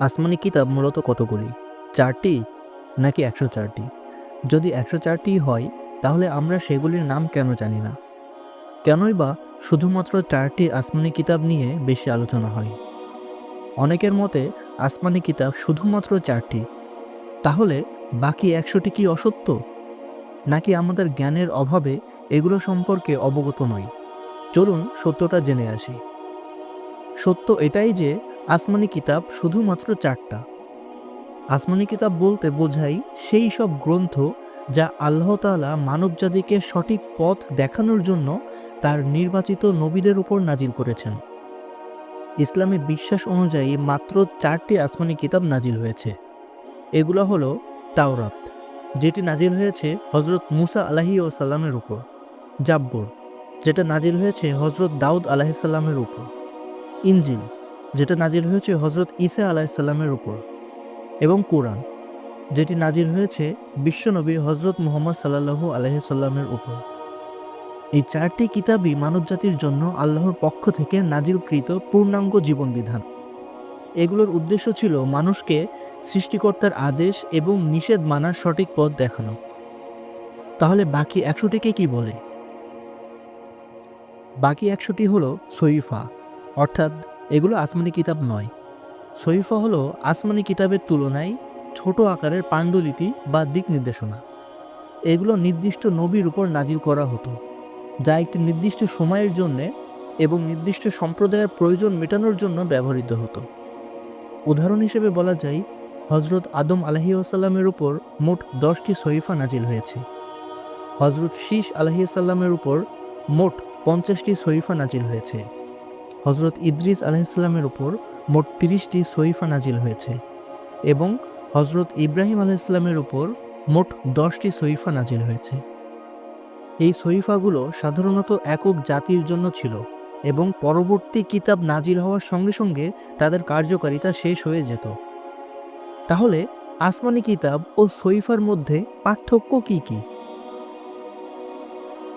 আসমানি কিতাব মূলত কতগুলি? চারটি? নাকি একশো চারটি? যদি একশো চারটি হয়, তাহলে আমরা সেগুলির নাম কেন জানি না? কেনই বা শুধুমাত্র চারটি আসমানি কিতাব নিয়ে বেশি আলোচনা হয়? অনেকের মতে আসমানি কিতাব শুধুমাত্র চারটি। তাহলে বাকি একশোটি কি অসত্য? নাকি আমাদের জ্ঞানের অভাবে এগুলো সম্পর্কে অবগত নই? চলুন সত্যটা জেনে আসি। সত্য এটাই যে আসমানি কিতাব শুধুমাত্র চারটা। আসমানি কিতাব বলতে বোঝাই সেই সব গ্রন্থ যা আল্লাহ তাআলা মানবজাতিকে সঠিক পথ দেখানোর জন্য তার নির্বাচিত নবীদের উপর নাজিল করেছেন। ইসলামী বিশ্বাস অনুযায়ী মাত্র চারটি আসমানি কিতাব নাজিল হয়েছে। এগুলো হলো তাওরাত, যেটি নাজিল হয়েছে হজরত মুসা আলাহি ও সাল্লামের উপর, জাব্বর, যেটা নাজিল হয়েছে হজরত দাউদ আলাহিসাল্লামের উপর, ইনজিল যেটা নাজির হয়েছে হজরত ঈসা আলাহিসাল্লামের উপর এবং কোরআন, যেটি নাজির হয়েছে বিশ্বনবী হজরত মুহম্মদ সাল্লাহু আলহিসাল্লামের উপর। এই চারটি কিতাবই মানবজাতির জন্য আল্লাহর পক্ষ থেকে নাজিলকৃত পূর্ণাঙ্গ জীবন বিধান এগুলোর উদ্দেশ্য ছিল মানুষকে সৃষ্টিকর্তার আদেশ এবং নিষেধ মানার সঠিক পথ দেখানো। তাহলে বাকি একশোটিকে কি বলে? বাকি একশোটি হলো সইফা অর্থাৎ এগুলো আসমানি কিতাব নয়। সইফা হলো আসমানি কিতাবের তুলনায় ছোট আকারের পাণ্ডুলিপি বা দিক নির্দেশনা। এগুলো নির্দিষ্ট নবীর উপর নাজিল করা হতো, যা একটি নির্দিষ্ট সময়ের জন্য এবং নির্দিষ্ট সম্প্রদায়ের প্রয়োজন মেটানোর জন্য ব্যবহৃত হতো। উদাহরণ হিসেবে বলা যায় হজরত আদম আলহি আসাল্লামের উপর মোট দশটি সহিফা নাজিল হয়েছে। হজরত শীষ আলহি সাল্লামের উপর মোট পঞ্চাশটি সহিফা নাজিল হয়েছে। হজরত ইদ্রিস আলহিসাল্লামের উপর মোট তিরিশটি সহিফা নাজিল হয়েছে এবং হজরত ইব্রাহিম আলাইসাল্লামের উপর মোট দশটি সহিফা নাজিল হয়েছে। এই সহিফাগুলো সাধারণত একক জাতির জন্য ছিল এবং পরবর্তী কিতাব নাজিল হওয়ার সঙ্গে সঙ্গে তাদের কার্যকারিতা শেষ হয়ে যেত। তাহলে আসমানি কিতাব ও সহিফার মধ্যে পার্থক্য কি কি?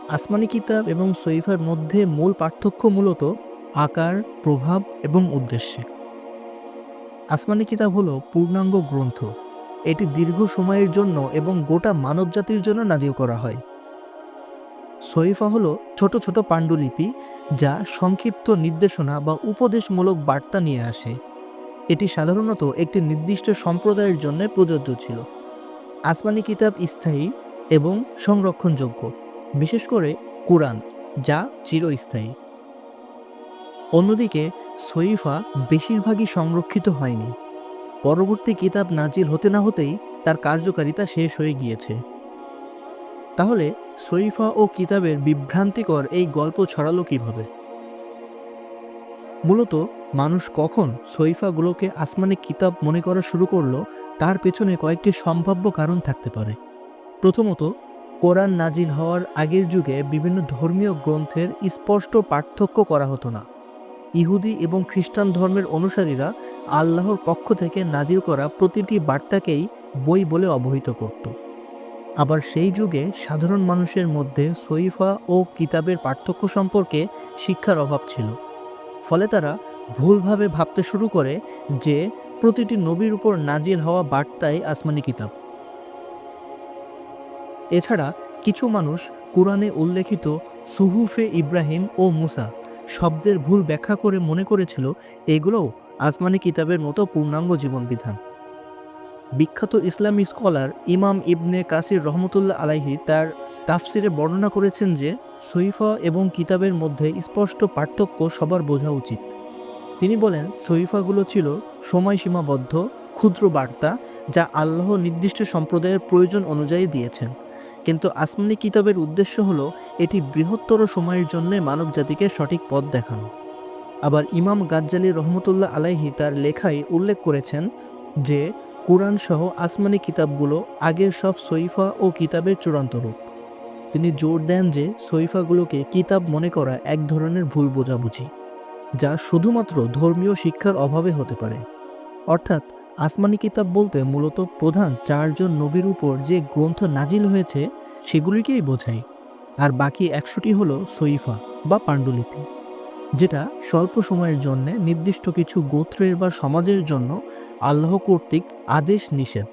আসমানি কিতাব এবং সহিফার মধ্যে মূল পার্থক্য মূলত আকার, প্রভাব এবং উদ্দেশ্যে। আসমানি কিতাব হলো পূর্ণাঙ্গ গ্রন্থ। এটি দীর্ঘ সময়ের জন্য এবং গোটা মানবজাতির জন্য নাজিল করা হয়। সহিফা হলো ছোট ছোট পাণ্ডুলিপি যা সংক্ষিপ্ত নির্দেশনা বা উপদেশমূলক বার্তা নিয়ে আসে। এটি সাধারণত একটি নির্দিষ্ট সম্প্রদায়ের জন্য প্রযোজ্য ছিল। আসমানি কিতাব স্থায়ী এবং সংরক্ষণযোগ্য, বিশেষ করে কোরআন, যা চিরস্থায়ী। অন্যদিকে, সইফা বেশিরভাগই সংরক্ষিত হয়নি। পরবর্তী কিতাব নাজিল হতে না হতেই তার কার্যকারিতা শেষ হয়ে গিয়েছে। তাহলে সইফা ও কিতাবের বিভ্রান্তিকর এই গল্প ছড়ালো কীভাবে? মূলত মানুষ কখন সইফাগুলোকে আসমানি কিতাব মনে করা শুরু করল, তার পেছনে কয়েকটি সম্ভাব্য কারণ থাকতে পারে। প্রথমত, কোরআন নাজিল হওয়ার আগের যুগে বিভিন্ন ধর্মীয় গ্রন্থের স্পষ্ট পার্থক্য করা হতো না। ইহুদি এবং খ্রিস্টান ধর্মের অনুসারীরা আল্লাহর পক্ষ থেকে নাজিল করা প্রতিটি বার্তাকেই বই বলে অবহিত করত। আবার সেই যুগে সাধারণ মানুষের মধ্যে সইফা ও কিতাবের পার্থক্য সম্পর্কে শিক্ষার অভাব ছিল। ফলে তারা ভুলভাবে ভাবতে শুরু করে যে প্রতিটি নবীর উপর নাজিল হওয়া বার্তাই আসমানি কিতাব। এছাড়া কিছু মানুষ কোরআনে উল্লেখিত সুহুফে ইব্রাহিম ও মুসা শব্দের ভুল ব্যাখ্যা করে মনে করেছিল, এগুলোও আসমানি কিতাবের মতো পূর্ণাঙ্গ জীবন বিধান বিখ্যাত ইসলামী স্কলার ইমাম ইবনে কাসির রহমতুল্লাহ আলাইহি তার তাফসিরে বর্ণনা করেছেন যে সইফা এবং কিতাবের মধ্যে স্পষ্ট পার্থক্য সবার বোঝা উচিত। তিনি বলেন সইফাগুলো ছিল সময়সীমাবদ্ধ, ক্ষুদ্র বার্তা যা আল্লাহ নির্দিষ্ট সম্প্রদায়ের প্রয়োজন অনুযায়ী দিয়েছেন। কিন্তু আসমানি কিতাবের উদ্দেশ্য হলো এটি বৃহত্তর সময়ের জন্য মানব জাতিকে সঠিক পথ দেখানো। আবার ইমাম গাজ্জালি রহমতুল্লাহ আলাইহি তার লেখায় উল্লেখ করেছেন যে, কোরআন সহ আসমানি কিতাবগুলো আগের সব সইফা ও কিতাবের চূড়ান্ত রূপ। তিনি জোর দেন যে সইফাগুলোকে কিতাব মনে করা এক ধরনের ভুল বোঝাবুঝি, যা শুধুমাত্র ধর্মীয় শিক্ষার অভাবে হতে পারে। অর্থাৎ আসমানি কিতাব বলতে মূলত প্রধান চারজন নবীর উপর যে গ্রন্থ নাজিল হয়েছে, সেগুলিকেই বোঝায়। আর বাকি একশোটি হলো সইফা বা পাণ্ডুলিপি, যেটা স্বল্প সময়ের জন্যে নির্দিষ্ট কিছু গোত্রের বা সমাজের জন্য আল্লাহ কর্তৃক আদেশ নিষেধ।